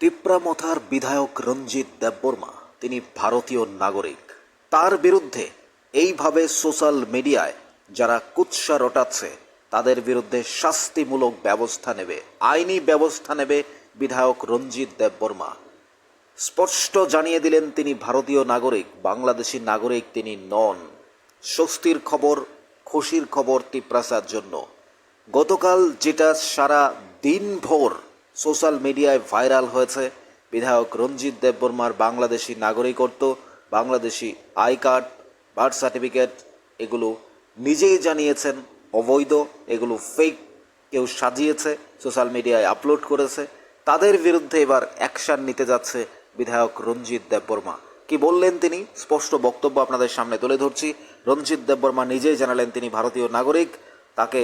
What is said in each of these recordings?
তিপ্রামথার বিধায়ক রঞ্জিত দেববর্মা তিনি ভারতীয় নাগরিক। তার বিরুদ্ধে এইভাবে সোশ্যাল মিডিয়ায় যারা কুৎসা রটাচ্ছে, তাদের বিরুদ্ধে শাস্তিমূলক ব্যবস্থা নেবে, আইনি ব্যবস্থা নেবে বিধায়ক রঞ্জিত দেববর্মা স্পষ্ট জানিয়ে দিলেন তিনি ভারতীয় নাগরিক, বাংলাদেশি নাগরিক তিনি নন। স্বস্তির খবর, খুশির খবর তিপ্রাসার জন্য। গতকাল যেটা সারা দিনভর সোশ্যাল মিডিয়ায় ভাইরাল হয়েছে। বিধায়ক রঞ্জিত দেববর্মার বাংলাদেশি নাগরিকত্ব, Bangladeshi I card, birth certificate, এগুলো নিজেই জানিয়েছেন, অবৈধ, এগুলো ফেক কেউ সাজিয়েছে, সোশ্যাল মিডিয়ায় আপলোড করেছে। তাদের বিরুদ্ধে এবার অ্যাকশন নিতে যাচ্ছে বিধায়ক রঞ্জিত দেববর্মা। কি বললেন তিনি? স্পষ্ট বক্তব্য আপনাদের সামনে তুলে ধরছি। রঞ্জিত দেববর্মা নিজেই জানালেন তিনি ভারতীয় নাগরিক। তাকে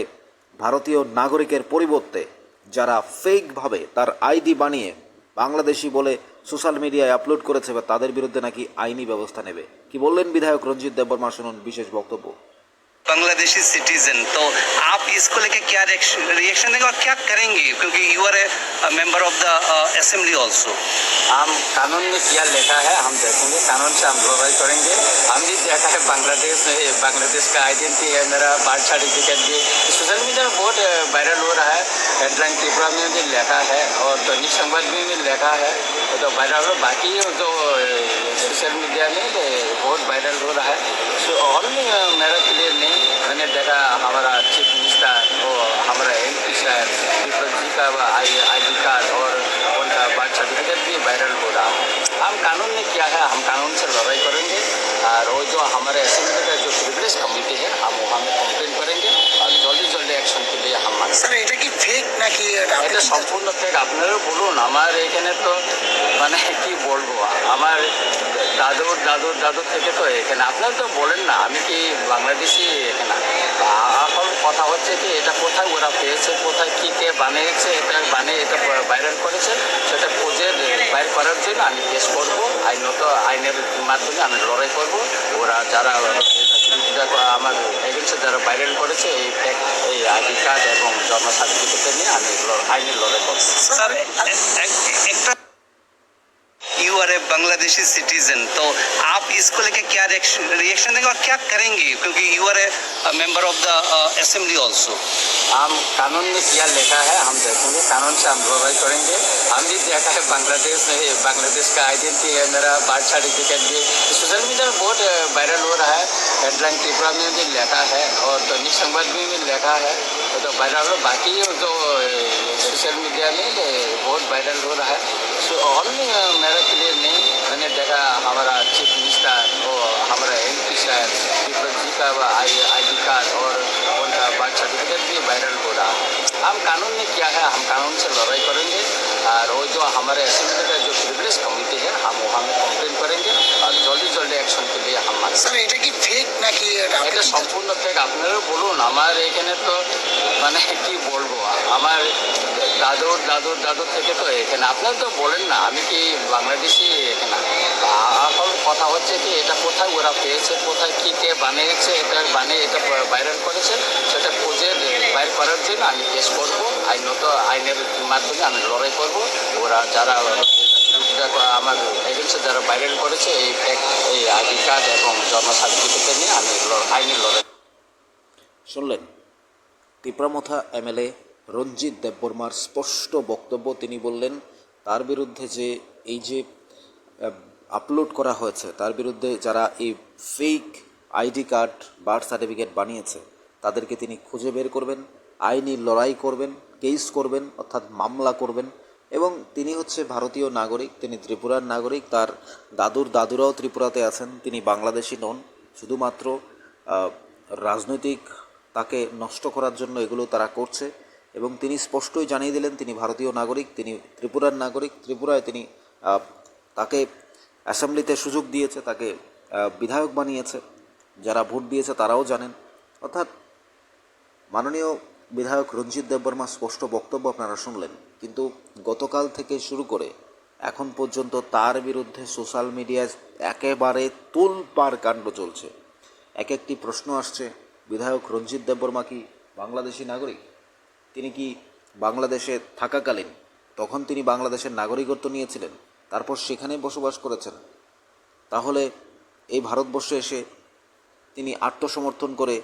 ভারতীয় নাগরিকের পরিবর্তে যারা ফেকভাবে তার আইডি বানিয়ে বাংলাদেশি বলে সোশ্যাল মিডিয়ায় আপলোড করেছে বা তাদের বিরুদ্ধে নাকি আইনি ব্যবস্থা নেবে? কি বললেন বিধায়ক রঞ্জিত দেববর্মা? শুনুন বিশেষ বক্তব্য। बांग्लादेशी सिटीजन तो आप इसको लेके क्या रिएक्शन देंगे और क्या करेंगे? क्योंकि you are a member of the assembly also हम कानून में क्या लिखा है, हम देखेंगे, कानून से हम लड़ाई करेंगे। हम भी देखा है बांग्लादेश में बांग्लादेश का आइडेंटिटी है, मेरा बर्थ सर्टिफिकेट भी। सोशल मीडिया में बहुत वायरल हो रहा है। हेडलाइन त्रिपुरा में भी लिखा है और दैनिक तो संवाद में भी लिखा है। तो वायरल हो। बाकी जो सोशल मीडिया में बहुत वायरल हो रहा है। सो और हमारा चीफ मिनिस्टर और हमारा एम पी साहब दीपक जी का आई डी कार्ड और उनका बर्थ सर्टिफिकेट भी वायरल हो रहा है हम कानून ने किया है हम कानून से लड़ाई करेंगे और वो जो हमारे असेंबली का जो प्रिविलेज कमेटी है हम এটা সম্পূর্ণ ফেক আপনারা বলুন, আমার এখানে তো মানে কি বলব, আমার দাদুর দাদুর দাদুর থেকে তো এখানে। আপনারা তো বলেন না, আমি কি বাংলাদেশি এখানে? এখন কথা হচ্ছে কি, এটা কোথায় ওরা পেয়েছে, কোথায় কি, কে বানিয়েছে, এটা বানিয়ে এটা ভাইরাল করেছে, সেটা খুঁজে বাইর করার জন্য আমি কেস করব। আইনত, আইনের মাধ্যমে আমি লড়াই করব। ওরা যারা আমার এগেন্সে যারা ভাইরাল করেছে, এই প্যাক এই আইডি কার্ড এবং জন্ম সার্টিফিকেট নিয়ে আমি এগুলো আইনের লড়াই করছি স্যার यू बांग्लादेशी सिटीजन तो आप इसको लेके क्या रिएक्शन देंगे और क्या करेंगे? क्योंकि you are a member of the assembly also हम कानून में क्या लिखा है, हम देखेंगे, कानून से हम लड़ाई करेंगे। हम भी देखा है, बांग्लादेश में, बांग्लादेश का आइडेंटिटी है, मेरा बर्थ सर्टिफिकेट भी। सोशल मीडिया में बहुत वायरल हो रहा है। हेडलाइन त्रिपुरा में भी लिखा है और दैनिक संवाद में भी लिखा है। तो वायरल हो बाकी जो सोशल मीडिया में तो बहुत वायरल हो रहा है सो और भी मेरा क्लियर नहीं मैंने देखा हमारा चीफ मिनिस्टर और हमारा एम पी साहब दीपक जी का आई आई डी कार्ड और उनका बर्थ सर्टिफिकेट भी वायरल हो रहा है हम कानून ने किया है हम कानून से लड़ाई करेंगे और वो जो हमारे असेंबली का जो प्रिविलेज कमेटी है हम वहाँ में कंप्लेन करेंगे और जल्दी जल्दी एक्शन के लिए हम मांग স্যার এটা কি ফেক নাকি এটা সম্পূর্ণ ফেক আপনারা বলুন আমার এখানে তো মানে কি বলবো আমার দাদুর দাদুর দাদুর থেকে তো এখানে আপনারা তো বলেন না আমি কি বাংলাদেশি এখানে এখন কথা হচ্ছে কি এটা কোথায় ওরা পেয়েছে কোথায় কি কে বানিয়েছে এটা বানিয়ে এটা ভাইরাল করেছে সেটা বাইর করার জন্য আমি কেস করব। আইনত আইনের মাধ্যমে আমি লড়াই করব। ওরা যারা আমার এগেন্সে যারা ভাইরাল করেছে, এই এই আইডি কার্ড এবং জন্ম সার্টিফিকেট নিয়ে আমি ল- আইনি লড়াই শুনলেন? তিপ্রামথা এমএলএ রঞ্জিত দেববর্মার স্পষ্ট বক্তব্য তিনি বললেন, তার বিরুদ্ধে যে এই যে আপলোড করা হয়েছে, তার বিরুদ্ধে যারা এই fake ID card birth certificate বানিয়েছে তাদেরকে তিনি খুঁজে বের করবেন, আইনি লড়াই করবেন, কেস করবেন, অর্থাৎ মামলা করবেন। এবং তিনি হচ্ছে ভারতীয় নাগরিক, তিনি ত্রিপুরার নাগরিক, তার দাদুর দাদুরাও ত্রিপুরাতে আছেন, তিনি বাংলাদেশি নন। শুধুমাত্র রাজনৈতিক তাকে নষ্ট করার জন্য এগুলো তারা করছে। এবং তিনি স্পষ্টই জানিয়ে দিলেন, তিনি ভারতীয় নাগরিক, তিনি ত্রিপুরার নাগরিক, ত্রিপুরায় তিনি তাকে অ্যাসেম্বলিতে সুযোগ দিয়েছে, তাকে বিধায়ক বানিয়েছে। যারা ভোট দিয়েছে তারাও জানেন। অর্থাৎ মাননীয় বিধায়ক রঞ্জিত দেববর্মা স্পষ্ট বক্তব্য আপনারা শুনলেন, কিন্তু গতকাল থেকে শুরু করে এখন পর্যন্ত তার বিরুদ্ধে সোশ্যাল মিডিয়ায় একেবারে তোলপাড় কাণ্ড চলছে। এক একটি প্রশ্ন আসছে, বিধায়ক রঞ্জিত দেববর্মা কি বাংলাদেশি নাগরিক? তিনি কি বাংলাদেশে থাকাকালীন তখন তিনি বাংলাদেশের নাগরিকত্ব নিয়েছিলেন, তারপর সেখানে বসবাস করেছেন? তাহলে এই ভারতবর্ষে এসে তিনি আত্মসমর্থন করে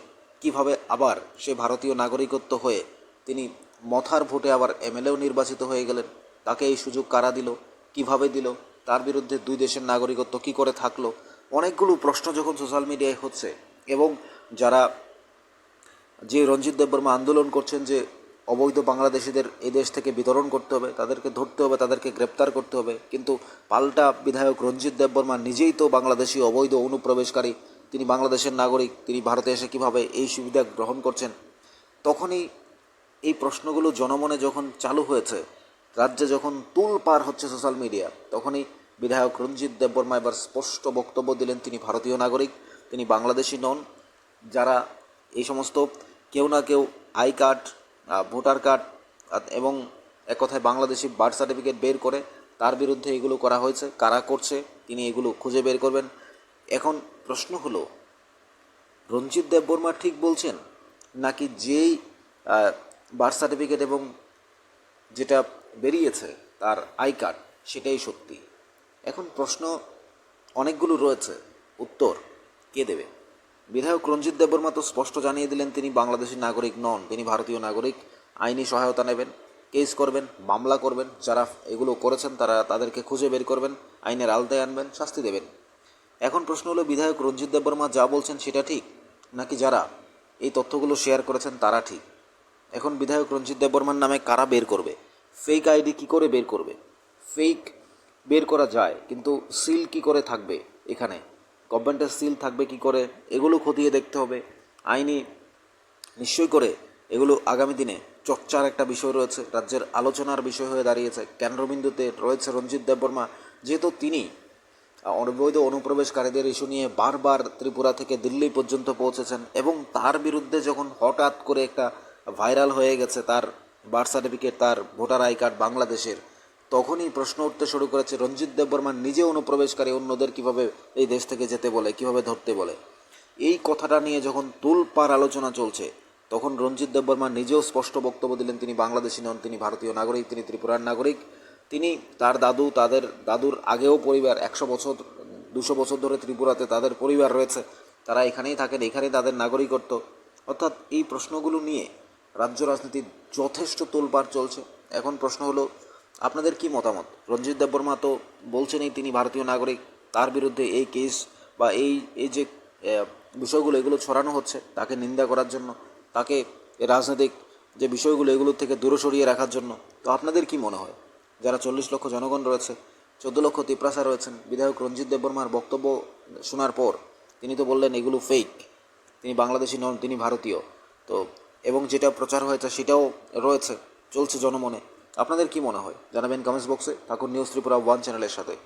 কীভাবে আবার সে ভারতীয় নাগরিকত্ব হয়ে তিনি মথার ভোটে আবার এমএলএও নির্বাচিত হয়ে গেলেন? তাকে এই সুযোগ কারা দিল? কীভাবে দিল? তার বিরুদ্ধে দুই দেশের নাগরিকত্ব কি করে থাকল? অনেকগুলো প্রশ্ন যখন সোশ্যাল মিডিয়ায় হচ্ছে এবং যারা যে রঞ্জিত দেববর্মা আন্দোলন করছেন যে অবৈধ বাংলাদেশিদের এই দেশ থেকে বিতরণ করতে হবে, তাদেরকে ধরতে হবে, তাদেরকে গ্রেপ্তার করতে হবে, কিন্তু পাল্টা বিধায়ক রঞ্জিত দেববর্মা নিজেই তো বাংলাদেশি অবৈধ অনুপ্রবেশকারী তিনি বাংলাদেশের নাগরিক, তিনি ভারতে এসে কীভাবে এই সুবিধা গ্রহণ করছেন, তখনই এই প্রশ্নগুলো জনমনে যখন চালু হয়েছে, রাজ্যে যখন তুল পার হচ্ছে সোশ্যাল মিডিয়া তখনই বিধায়ক রঞ্জিত দেববর্মা এবার স্পষ্ট বক্তব্য দিলেন তিনি ভারতীয় নাগরিক, তিনি বাংলাদেশি নন, যারা এই সমস্ত কেউ না কেউ আই কার্ড ভোটার কার্ড এবং এক কথায় বাংলাদেশি বার্থ সার্টিফিকেট বের করে, তার বিরুদ্ধে এগুলো করা হয়েছে, কারা করছে, তিনি এগুলো খুঁজে বের করবেন। এখন প্রশ্ন হলো, রঞ্জিত দেববর্মা ঠিক বলছেন নাকি যেই বার্থ সার্টিফিকেট এবং যেটা বেরিয়েছে তার আই কার্ড সেটাই সত্যি? এখন প্রশ্ন অনেকগুলো রয়েছে, উত্তর কে দেবে? বিধায়ক রঞ্জিত দেববর্মা তো স্পষ্ট জানিয়ে দিলেন তিনি বাংলাদেশের নাগরিক নন, তিনি ভারতীয় নাগরিক, আইনি সহায়তা নেবেন, কেস করবেন, মামলা করবেন, যারা এগুলো করেছেন তারা তাদেরকে খুঁজে বের করবেন, আইনের আলতায় আনবেন, শাস্তি দেবেন। এখন প্রশ্ন হলো, বিধায়ক রঞ্জিত দেববর্মা যা বলছেন সেটা ঠিক, নাকি যারা এই তথ্যগুলো শেয়ার করেছেন তারা ঠিক? এখন বিধায়ক রঞ্জিত দেববর্মার নামে কারা বের করবে? ফেক আইডি কি করে বের করবে? ফেক বের করা যায়, কিন্তু সিল কি করে থাকবে এখানে? গভর্নমেন্টের সিল থাকবে কি করে? এগুলো খতিয়ে দেখতে হবে। আইনি নিশ্চয় করে এগুলো আগামী দিনে চর্চার একটা বিষয় রয়েছে, রাজ্যের আলোচনার বিষয় হয়ে দাঁড়িয়েছে। কেন্দ্রবিন্দুতে রয়েছে রঞ্জিত দেববর্মা, যেহেতু তিনি অবৈধ অনুপ্রবেশকারীদের ইস্যু নিয়ে বারবার ত্রিপুরা থেকে দিল্লি পর্যন্ত পৌঁছেছেন এবং তার বিরুদ্ধে যখন হঠাৎ করে একটা ভাইরাল হয়ে গেছে তার বার্থ সার্টিফিকেট, তার ভোটার আই কার্ড বাংলাদেশের, তখনই প্রশ্ন উঠতে শুরু করেছে, রঞ্জিত দেববর্মা নিজে অনুপ্রবেশকারী, অন্যদের কীভাবে এই দেশ থেকে যেতে বলে, কীভাবে ধরতে বলে? এই কথাটা নিয়ে যখন তুলপার আলোচনা চলছে, তখন রঞ্জিত দেববর্মা নিজেও স্পষ্ট বক্তব্য দিলেন, তিনি বাংলাদেশি নন, তিনি ভারতীয় নাগরিক, তিনি ত্রিপুরার নাগরিক। তিনি, তার দাদু, তাদের, দাদুর আগেও পরিবার, একশো বছর, দুশো বছর ধরে ত্রিপুরাতে তাদের পরিবার রয়েছে, তারা এখানেই থাকেন, এখানেই তাদের নাগরিকত্ব। অর্থাৎ এই প্রশ্নগুলো নিয়ে রাজ্য রাজনীতির যথেষ্ট তোলপাড় চলছে। এখন প্রশ্ন হলো, আপনাদের কি মতামত? রঞ্জিত দেববর্মা তো বলছেনই তিনি ভারতীয় নাগরিক, তার বিরুদ্ধে এই কেস বা এই এই যে বিষয়গুলো, এগুলো ছড়ানো হচ্ছে, তাকে নিন্দা করার জন্য, তাকে রাজনৈতিক যে বিষয়গুলো, এগুলোর থেকে দূরে সরিয়ে রাখার জন্য, তো আপনাদের কি মনে হয়? যারা চল্লিশ লক্ষ জনগণ রয়েছে, চোদ্দ লক্ষ তিপ্রাসা রয়েছেন, বিধায়ক রঞ্জিত দেববর্মার বক্তব্য শোনার পর তিনি তো বললেন এগুলো ফেক তিনি বাংলাদেশি নন, তিনি ভারতীয়। তো, এবং যেটা প্রচার হয়েছে সেটাও রয়েছে, চলছে জনমনে। আপনাদের কি মনে হয়? জানাবেন কমেন্টস বক্সে থাকুন নিউজ ত্রিপুরা ওয়ান চ্যানেলের সাথে।